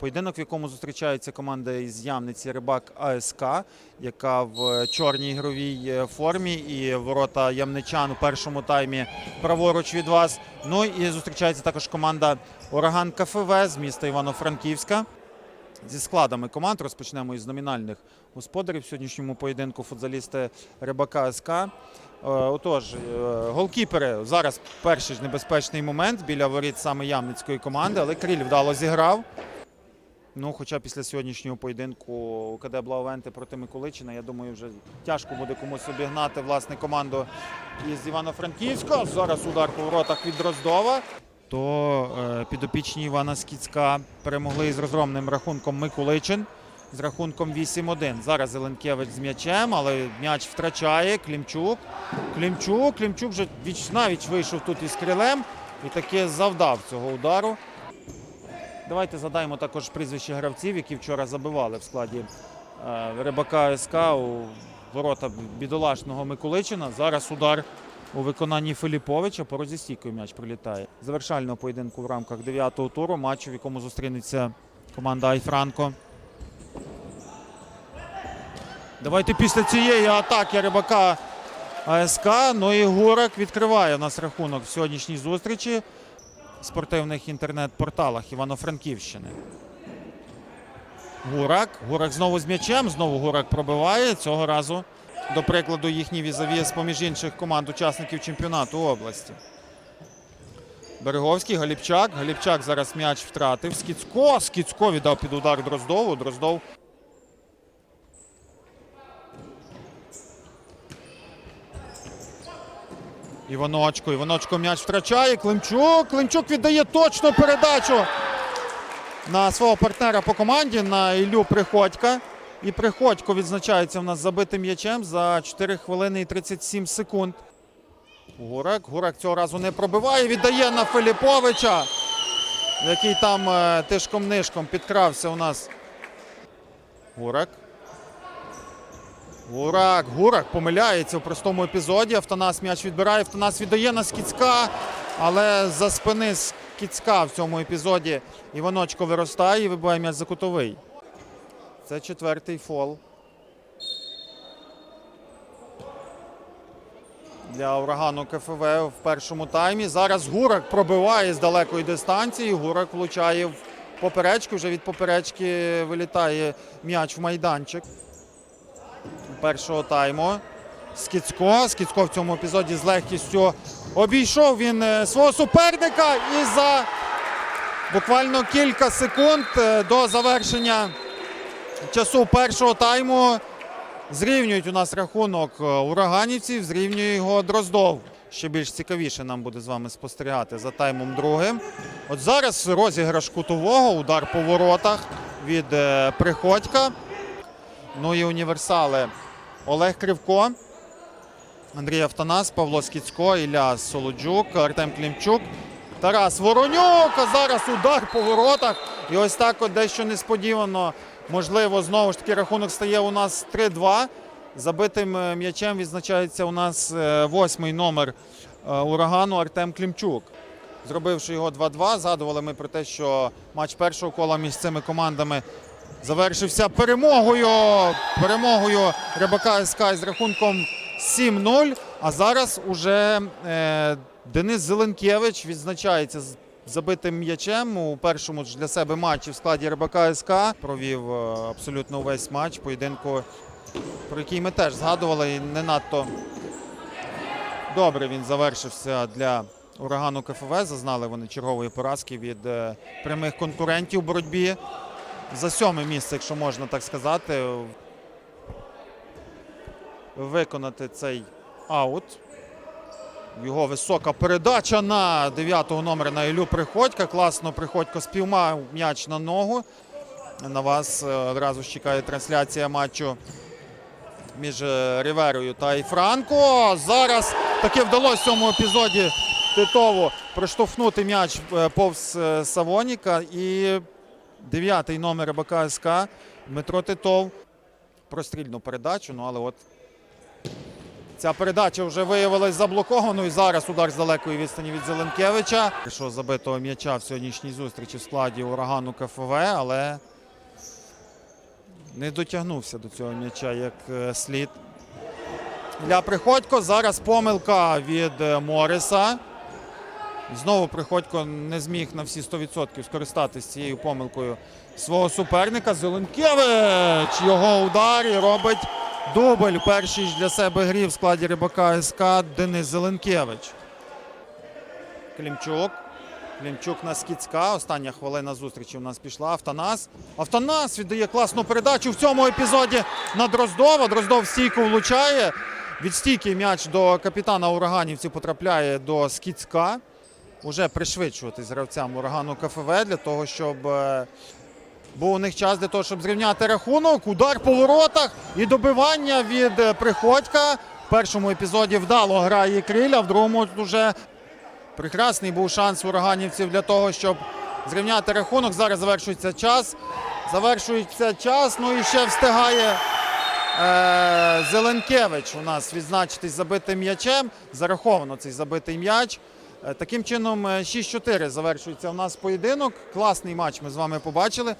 Поєдинок, в якому зустрічаються команда із Ямниці Рибак АСК, яка в чорній ігровій е, формі, і ворота ямничан у першому таймі праворуч від вас. Ну і зустрічається також команда Ураган КФВ з міста Івано-Франківська. Зі складами команд розпочнемо із номінальних господарів в сьогоднішньому поєдинку футзалісти Рибака СК. Е, Отож, е, голкіпери зараз перший ж небезпечний момент біля воріт саме Ямницької команди, але Кріль вдало зіграв. Ну, хоча після сьогоднішнього поєдинку УКД Благовенти проти Миколичина, я думаю, вже тяжко буде комусь обігнати власне команду із Івано-Франківська. Зараз удар по воротах від Дроздова. То е, підопічні Івана Скіцька перемогли із розгромним рахунком Миколичин з рахунком 8-1. Зараз Зеленкевич з м'ячем, але м'яч втрачає. Клімчук. Клімчук. Клімчук вже віч навіч вийшов тут із крилем і таки завдав цього удару. Давайте задаємо також прізвища гравців, які вчора забивали в складі е, Рибака СК у ворота бідолашного Миколичина. Зараз удар у виконанні Филіповича. По розістійкою м'яч прилітає. Завершального поєдинку в рамках 9-го туру матчу, в якому зустрінеться команда Айфранко. Давайте після цієї атаки Рибака АСК. Ну і Гурак відкриває у нас рахунок в сьогоднішній зустрічі спортивних інтернет-порталах Івано-Франківщини. Гурак. Гурак знову з м'ячем. Знову Гурак пробиває. Цього разу, до прикладу, їхній візаві з поміж інших команд учасників чемпіонату області. Береговський, Галіпчак. Галіпчак зараз м'яч втратив. Скіцько. Скіцько віддав під удар Дроздову. Дроздов Іваночко. Іваночко м'яч втрачає. Климчук. Климчук віддає точно передачу на свого партнера по команді на Іллю Приходька. І Приходько відзначається в нас забитим м'ячем за 4 хвилини і 37 секунд. Гурак. Гурак цього разу не пробиває. Віддає на Филіповича, який там е, тишком-нишком підкрався у нас. Гурак. Гурак, Гурак помиляється в простому епізоді. Автонас м'яч відбирає. Автонас віддає на Скіцька, але за спини Скіцька в цьому епізоді Іваночко виростає і вибиває м'яч за кутовий. Це четвертий фол. Для урагану КФВ в першому таймі. Зараз Гурак пробиває з далекої дистанції. Гурак влучає в поперечку. Вже від поперечки вилітає м'яч в майданчик першого тайму. Скіцько. Скіцько в цьому епізоді з легкістю обійшов він е, свого суперника і за буквально кілька секунд е, до завершення часу першого тайму зрівнюють у нас рахунок е, ураганівців, зрівнює його Дроздов. Ще більш цікавіше нам буде з вами спостерігати за таймом другим. От зараз розіграш кутового, удар по воротах від Приходька. Ну і універсали Олег Кривко, Андрій Автонас, Павло Скіцько, Ілля Солоджук, Артем Клімчук, Тарас Воронюк. А зараз удар по воротах. І ось так от дещо несподівано. Можливо, знову ж таки рахунок стає у нас 3-2. Забитим е, м'ячем відзначається у нас е, восьмий номер е, урагану Артем Клімчук. Зробивши його 2-2, згадували ми про те, що матч першого кола між цими командами завершився перемогою. Перемогою Рибака СК з рахунком 7-0. А зараз уже е, Денис Зеленкевич відзначається з забитим м'ячем у першому ж для себе матчі в складі Рибака СК. Провів е, абсолютно увесь матч поєдинку, про який ми теж згадували. І не надто добре він завершився для урагану КФВ. Зазнали вони чергової поразки від е, прямих конкурентів у боротьбі за сьоме місце, якщо можна так сказати, виконати цей аут. Його висока передача на 9-го номера на Ілю Приходька. Класно Приходько спіймав м'яч на ногу. На вас е, одразу ж чекає трансляція матчу між е, Ріверою та Іфранко. Зараз таки вдалося в цьому епізоді Титову проштовхнути м'яч е, повз Савоніка. І дев'ятий номер Рибака СК Дмитро Титов. Прострільну передачу, ну але от Ця передача вже виявилась заблокованою. Зараз удар з далекої відстані від Зеленкевича. Що забитого м'яча в сьогоднішній зустрічі в складі урагану КФВ, але не дотягнувся до цього м'яча як е, слід. Для Приходько зараз помилка від е, Мориса. Знову Приходько не зміг на всі 100% скористатися цією помилкою свого суперника. Зеленкевич його удар і робить дубль. ж для себе грі в складі рибака СК Денис Зеленкевич. Клімчук. Клімчук на Скіцька. Остання хвилина зустрічі у нас пішла. Автонас. Автонас віддає класну передачу в цьому епізоді на Дроздова. Дроздов стійко влучає. Від стійки м'яч до капітана ураганівців потрапляє до Скіцька. Уже пришвидшуватись гравцям урагану КФВ для того, щоб е, був у них час для того, щоб зрівняти рахунок. Удар по воротах і добивання від е, Приходька. В першому епізоді вдало грає Криля, в другому вже прекрасний був шанс ураганівців для того, щоб зрівняти рахунок. Зараз завершується час. Завершується час. Ну і ще встигає е, Зеленкевич у нас відзначитись забитим м'ячем. Зараховано цей забитий м'яч. Е, Таким чином, е, 6-4 завершується у нас поєдинок. Класний матч ми з вами побачили.